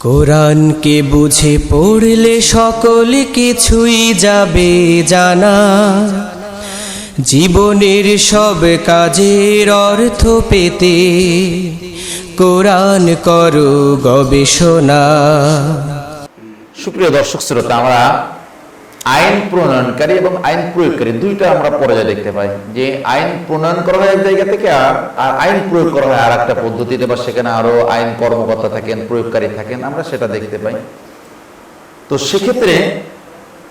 কোরআনকে বুঝে পড়লে সকল কিছুই যাবে জানা। জীবনের সব কাজের অর্থ পেতে কোরআন করো গবেষণা। সুপ্রিয় দর্শক শ্রোতা, আমরা আইন প্রণয়নকারী এবং আইন প্রয়োগকারী, দুইটা আমরা পর্যায়ে দেখতে পাই। যে আইন প্রণয়ন করা হয় এক জায়গা থেকে আর আইন প্রয়োগ করা হয় আর একটা পদ্ধতিতে, বা সেখানে আরও আইন কর্মকর্তা থাকেন, প্রয়োগকারী থাকেন, আমরা সেটা দেখতে পাই। তো সেক্ষেত্রে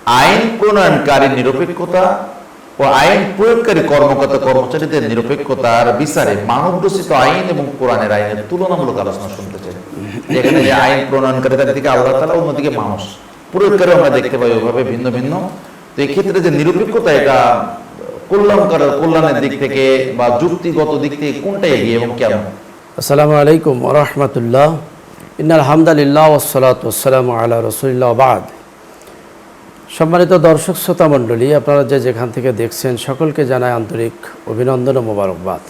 আইন প্রণয়নকারী নিরপেক্ষতা ও আইন প্রয়োগকারী কর্মকর্তা কর্মচারীদের নিরপেক্ষতার বিচারে মানব রচিত আইন এবং কোরআনের আইনের তুলনামূলক আলোচনা শুনতে চাই। যেখানে যে আইন প্রণয়নকারী, তার দিকে আল্লাহ তালা অন্যদিকে মানুষ। প্রয়োগকারী আমরা দেখতে পাই ওইভাবে ভিন্ন ভিন্ন। তো এই ক্ষেত্রে যে নিরপেক্ষতা, এটা কল্যাণকর কল্যাণের দিক থেকে বা যুক্তিগত দিক থেকে কোনটা এগিয়ে এবং কেন আসসালামু আলাইকুম রহমতুল্লাহ। ইন্নাল হামদালিল্লাহ ওসলাত ওসালাম আল্লাহ রসুলিল্লাহ বাদ। সম্মানিত দর্শক শ্রোতা মণ্ডলী, আপনারা যে যেখান থেকে দেখছেন, সকলকে জানায় আন্তরিক অভিনন্দন ও মোবারকবাদ।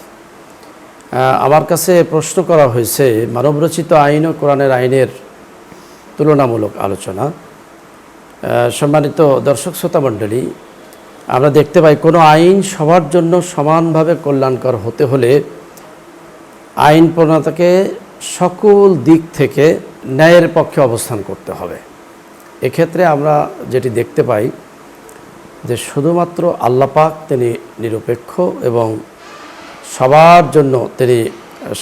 আমার কাছে প্রশ্ন করা হয়েছে, মানবরচিত আইন ও কোরআনের আইনের তুলনামূলক আলোচনা। সম্মানিত দর্শক শ্রোতা মণ্ডলী, আমরা দেখতে পাই কোনো আইন সবার জন্য সমানভাবে কল্যাণকর হতে হলে আইন প্রণেতাকে সকল দিক থেকে ন্যায়ের পক্ষে অবস্থান করতে হবে। এক্ষেত্রে আমরা যেটি দেখতে পাই যে শুধুমাত্র আল্লাপাক তিনি নিরপেক্ষ এবং সবার জন্য তিনি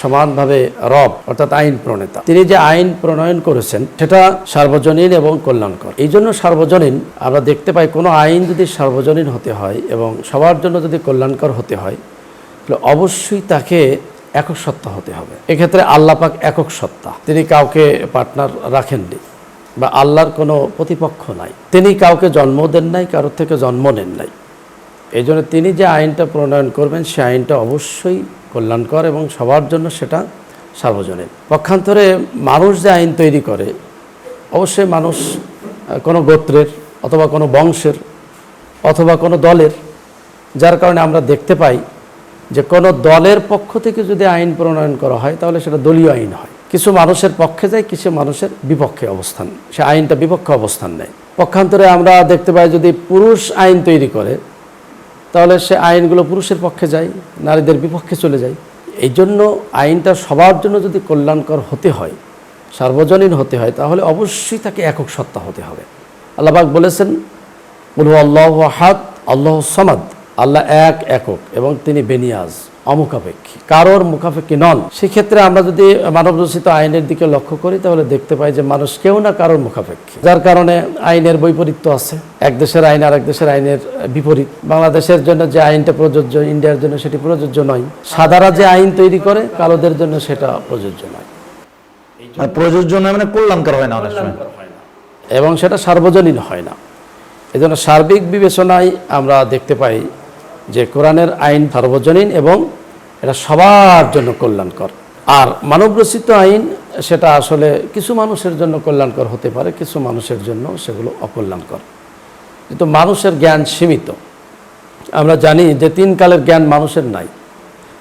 সমানভাবে রব, অর্থাৎ আইন প্রণেতা। তিনি যে আইন প্রণয়ন করেছেন, সেটা সার্বজনীন এবং কল্যাণকর। এই জন্য সার্বজনীন, আমরা দেখতে পাই কোনো আইন যদি সার্বজনীন হতে হয় এবং সবার জন্য যদি কল্যাণকর হতে হয়, তাহলে অবশ্যই তাকে একক সত্তা হতে হবে। এক্ষেত্রে আল্লাহ পাক একক সত্তা। তিনি কাউকে পার্টনার রাখেননি বা আল্লাহর কোনো প্রতিপক্ষ নাই। তিনি কাউকে জন্ম দেন নাই, কারোর থেকে জন্ম নেন নাই। এই জন্য তিনি যে আইনটা প্রণয়ন করবেন, সে আইনটা অবশ্যই কল্যাণকর এবং সবার জন্য সেটা সার্বজনীন। পক্ষান্তরে মানুষ যে আইন তৈরি করে, অবশ্যই মানুষ কোনো গোত্রের অথবা কোনো বংশের অথবা কোনো দলের, যার কারণে আমরা দেখতে পাই যে কোনো দলের পক্ষ থেকে যদি আইন প্রণয়ন করা হয়, তাহলে সেটা দলীয় আইন হয়। কিছু মানুষের পক্ষে যায়, কিছু মানুষের বিপক্ষে অবস্থান। সে আইনটা বিপক্ষে অবস্থান নেয়। পক্ষান্তরে আমরা দেখতে পাই যদি পুরুষ আইন তৈরি করে তাহলে সে আইনগুলো পুরুষের পক্ষে যায়, নারীদের বিপক্ষে চলে যায়। এই জন্য আইনটা সবার জন্য যদি কল্যাণকর হতে হয়, সার্বজনীন হতে হয়, তাহলে অবশ্যই তাকে একক সত্তা হতে হবে। আল্লাহবাক বলেছেন বলব আল্লাহ হাত আল্লাহ সমাদ। আল্লাহ এক একক এবং তিনি বেনিয়াজ। অমুখাপেক্ষী কারোর মুখাপেক্ষী নন। সেক্ষেত্রে আমরা যদি মানব রচিত আইনের দিকে লক্ষ্য করি তাহলে দেখতে পাই যে মানুষ কেউ না কারোর মুখাপেক্ষী। যার কারণে আইনের বৈপরীত্য আছে। এক দেশের আইন আর এক দেশের আইনের বিপরীত। বাংলাদেশের জন্য যে আইনটা প্রযোজ্য ইন্ডিয়ার জন্য সেটি প্রযোজ্য নয়। সাদারা যে আইন তৈরি করে কালোদের জন্য সেটা প্রযোজ্য নয়। মানে প্রযোজ্য নয় মানে কল্যাণকর হয় না অনেক সময়। এবং সেটা সার্বজনীন হয় না। এই জন্য সার্বিক বিবেচনায় আমরা দেখতে পাই যে কোরআনের আইন সার্বজনীন এবং এটা সবার জন্য কল্যাণকর। আর মানবরচিত আইন, সেটা আসলে কিছু মানুষের জন্য কল্যাণকর হতে পারে, কিছু মানুষের জন্য সেগুলো অকল্যাণকর। কিন্তু মানুষের জ্ঞান সীমিত। আমরা জানি যে তিন কালের জ্ঞান মানুষের নাই।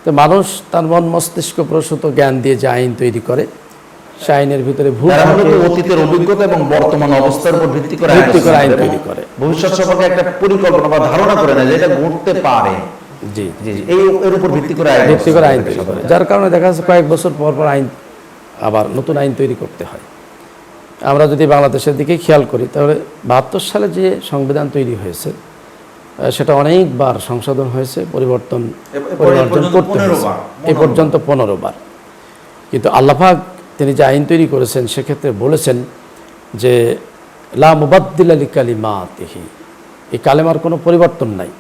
তো মানুষ তার মন মস্তিষ্ক প্রসূত জ্ঞান দিয়ে যে আইন তৈরি করে সে আইনের ভিতরে ভুল থাকে, অতীতের অভিজ্ঞতা এবং বর্তমান অবস্থার উপর ভিত্তি করে ভিত্তি করে আইন তৈরি করে। ভবিষ্যৎ সম্পর্কে একটা পরিকল্পনা বা ধারণা করে না যে এটা ঘটতে পারে। জি জি এই এর উপর ভিত্তি করে আইন ভিত্তি করে আইন তৈরি করে। যার কারণে দেখা যাচ্ছে কয়েক বছর পর পর আইন আবার নতুন আইন তৈরি করতে হয়। আমরা যদি বাংলাদেশের দিকে খেয়াল করি তাহলে বাহাত্তর সালে যে সংবিধান তৈরি হয়েছে সেটা অনেকবার সংশোধন হয়েছে পরিবর্তন পরিবর্তন করতে 15 হয়েছে বার, এই পর্যন্ত পনেরো বার। কিন্তু আল্লাহাক তিনি যে আইন তৈরি করেছেন, সেক্ষেত্রে বলেছেন যে, লা মুবাদ্দিল আলী কালিমা তিহি এই কালেমার কোনো পরিবর্তন নাই।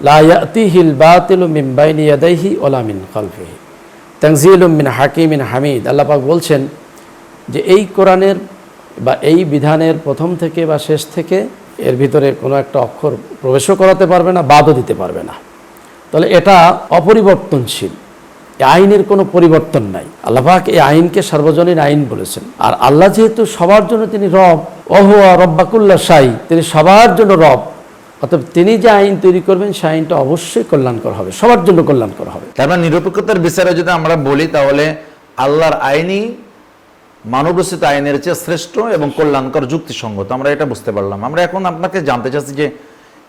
লা ইয়াতিহিল বাতিলু মিন বাইনি ইয়াদাইহি ওলা মিন খালফিহি। তানজিলুম মিন হাকিমিন হামিদ। আল্লাহ পাক বলছেন যে, এই কোরআনের বা এই বিধানের প্রথম থেকে বা শেষ থেকে এর ভিতরে কোনো একটা অক্ষর প্রবেশও করাতে পারবে না, বাদও দিতে পারবে না। তাহলে এটা অপরিবর্তনশীল। আইনের কোনো পরিবর্তন নাই। আল্লাহাক এই আইনকে সার্বজনীন আইন বলেছেন। আর আল্লাহ যেহেতু সবার জন্য তিনি রব অহুয়া রব্বাকুল্লা সাই তিনি সবার জন্য রব, অতএব তিনি যে আইন তৈরি করবেন, সে আইনটা অবশ্যই কল্যাণকর হবে, সবার জন্য কল্যাণকর হবে। তার মানে নিরপেক্ষতার বিচারে যদি আমরা বলি, তাহলে আল্লাহর আইনই মানবরচিত আইনের চেয়ে শ্রেষ্ঠ এবং কল্যাণকর যুক্তিসঙ্গত। আমরা এটা বুঝতে পারলাম। আমরা এখন আপনাকে জানতে চাচ্ছি যে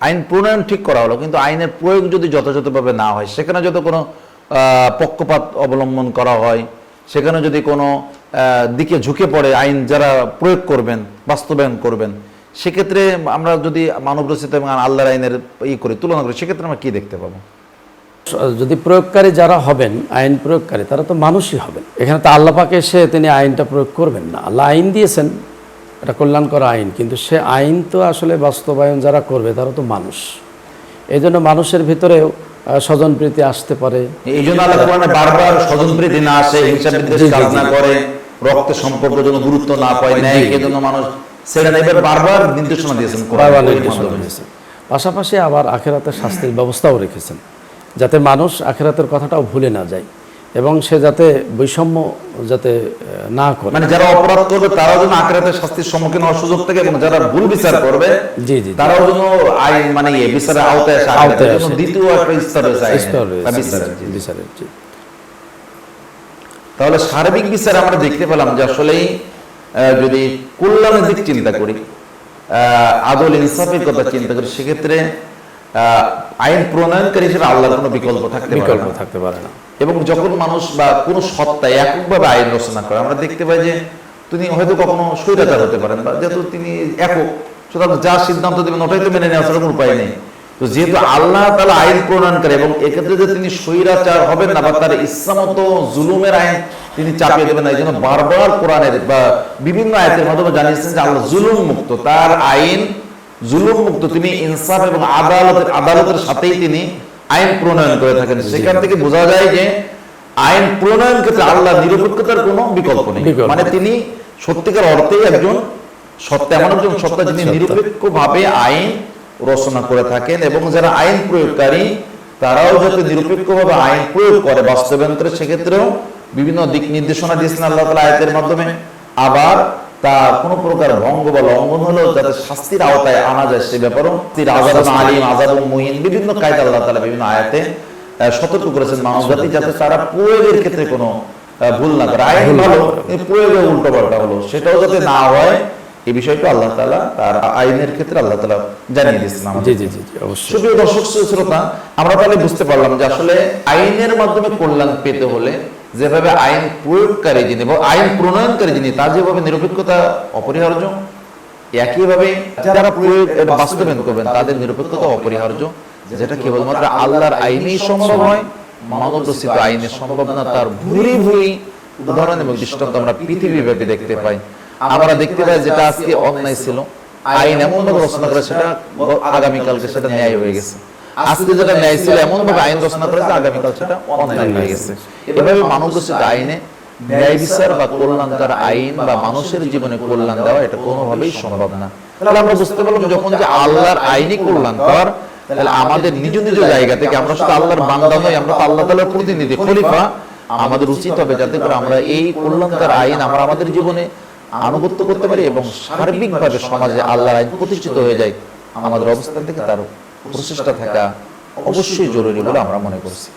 আইন প্রণয়ন ঠিক করা হলো, কিন্তু আইনের প্রয়োগ যদি যথাযথভাবে না হয়, সেখানে যদি কোনো পক্ষপাত অবলম্বন করা হয়। সেখানে যদি কোনো দিকে ঝুঁকে পড়ে আইন যারা প্রয়োগ করবেন, বাস্তবায়ন করবেন, সেক্ষেত্রে আমরা যদি মানব মানবরচিত এবং আল্লাহর আইনের ই করি, তুলনা করি, সেক্ষেত্রে আমরা কী দেখতে পাবো? যদি প্রয়োগকারী যারা হবেন, আইন প্রয়োগকারী, তারা তো মানুষই হবেন। এখানে তো আল্লাহ পাকে এসে তিনি আইনটা প্রয়োগ করবেন না। আল্লাহ আইন দিয়েছেন, এটা কল্যাণকর আইন, কিন্তু সে আইন তো আসলে বাস্তবায়ন যারা করবে, তারা তো মানুষ। এই জন্য মানুষের ভিতরেও আহ, স্বজনপ্রীতি আসতে পারে। এই জন্য আল্লাহ কোরআনে বারবার স্বজন প্রীতি না আসে হিংসা বিদ্বেষ কাজ না করে রক্তের সম্পর্ক যেন গুরুত্ব না পায় ন্যায় জন্য মানুষ সেটা এবার বারবার নির্দেশনা দিয়েছেন কোরআনে, বারবার নির্দেশনা দিয়েছেন। পাশাপাশি আবার আখেরাতের শাস্তির ব্যবস্থাও রেখেছেন যাতে মানুষ আখেরাতের কথাটাও ভুলে না যায়। এবং সে যাতে বৈষম্য যাতে না করে মানে যারা অপরাধ করবে তারাও যেন আখেরাতের শাস্তির সম্মুখীন হওয়ার সুযোগ থাকে এবং যারা ভুল বিচার করবে জি, জি। তারাও যেন আইন মানে ইয়ে বিচারের আওতায় আসে আওতায় আসে। দ্বিতীয় একটা স্তর রয়েছে স্তর রয়েছে বিচারের, জি। তাহলে সার্বিক বিচারে আমরা দেখতে পেলাম যে আসলেই যদি কল্যাণের দিক চিন্তা করি আহ, আদল ইনসাফের কথা চিন্তা করি সেক্ষেত্রে আহ, আইন প্রণয়নকারী হিসেবে আল্লাহর কোনো বিকল্প থাকতে বিকল্প থাকতে পারে না এবং যখন মানুষ বা কোনো সত্তা এককভাবে আইন রচনা করে, আমরা দেখতে পাই যে তিনি হয়তো কখনো স্বৈরাচার হতে পারেন বা যেহেতু তিনি একক, সুতরাং যা সিদ্ধান্ত দেবেন ওটাই তো মেনে নেওয়ার কোনো উপায় নেই। তো যেহেতু আল্লাহ তালা আইন প্রণয়ন করে এবং এক্ষেত্রে যে তিনি স্বৈরাচার হবেন না বা তার ইচ্ছামতো জুলুমের আইন তিনি চাপিয়ে দেবেন না, এই জন্য বারবার কোরআনের বা বিভিন্ন আয়াতের মাধ্যমে জানিয়েছেন যে আল্লাহ জুলুম মুক্ত তার আইন জুলুম মুক্ত তিনি ইনসাফ এবং আদালতের আদালতের সাথেই তিনি আইন প্রণয়ন করে থাকেন। সেখান থেকে বোঝা যায় যে আইন প্রণয়ন ক্ষেত্রে আল্লাহ নিরপেক্ষতার কোনো বিকল্প নেই। মানে তিনি সত্যিকার অর্থেই একজন সত্য এমন একজন সত্তা যিনি। নিরপেক্ষভাবে আইন রচনা করে থাকেন এবং যারা আইন প্রয়োগকারী তারাও যাতে নিরপেক্ষভাবে আইন প্রয়োগ করে বাস্তবায়ন করে সেক্ষেত্রেও বিভিন্ন দিক নির্দেশনা দিয়েছেন আল্লাহ তালা আয়াতের মাধ্যমে। আবার তা কোনো প্রকার ভঙ্গ বা লঙ্ঘন হলেও যাতে শাস্তির আওতায় আনা যায় সে ব্যাপারেও তীর আজাদ আলিম আজাদ মুহিন বিভিন্ন কায়দা আল্লাহ তালা বিভিন্ন আয়াতে সতর্ক করেছেন মানব জাতি যাতে তারা প্রয়োগের ক্ষেত্রে কোনো ভুল না করে। আইন ভালো। প্রয়োগে উল্টো পাল্টা হলো। সেটাও যাতে না হয় এই বিষয়টা আল্লাহ তালা তার আইনের ক্ষেত্রে আল্লাহ তালা জানিয়ে দিয়েছেন আমাদের। দর্শক শ্রোতা আমরা তাহলে বুঝতে পারলাম যে আসলে আইনের মাধ্যমে কল্যাণ পেতে হলে যেভাবে আইন প্রয়োগকারী যিনি বা আইন প্রণয়নকারী যিনি তার যেভাবে নিরপেক্ষতা অপরিহার্য একইভাবে যারা প্রয়োগ বাস্তবায়ন করবেন তাদের নিরপেক্ষতা অপরিহার্য যেটা কেবলমাত্র আল্লাহর আইনেই সম্ভব হয় মানব রচিত আইনের সম্ভব না তার ভুরি ভুরি উদাহরণ এবং দৃষ্টান্ত আমরা পৃথিবীব্যাপী দেখতে পাই। আমরা দেখতে পাই যেটা আজকে অন্যায় ছিল আইন এমন ভাবে রচনা করে সেটা আগামীকালকে সেটা ন্যায় হয়ে গেছে। আজকে যেটা ন্যায় ছিল এমন ভাবে আইন রচনা করেছে আগামীকাল সেটা অন্যায় হয়ে গেছে। এভাবে মানব রচিত আইনে ন্যায় বিচার বা কল্যাণকর আইন বা মানুষের জীবনে কল্যাণ দেওয়া এটা কোনোভাবেই সম্ভব না। তাহলে আমরা বুঝতে পারলাম যখন যে আল্লাহর আইনই কল্যাণকর তাহলে আমাদের নিজ নিজ জায়গা থেকে আমরা শুধু আল্লাহর বান্দা নই আমরা আল্লাহ তাআলার প্রতিনিধি খলিফা। আমাদের উচিত হবে যাতে করে আমরা এই কল্যাণকর আইন আমরা আমাদের জীবনে আনুগত্য করতে পারি এবং সার্বিকভাবে সমাজে আল্লাহর আইন প্রতিষ্ঠিত হয়ে যায়। আমাদের অবস্থান থেকে তার প্রচেষ্টা থাকা অবশ্যই জরুরি বলে আমরা মনে করছি।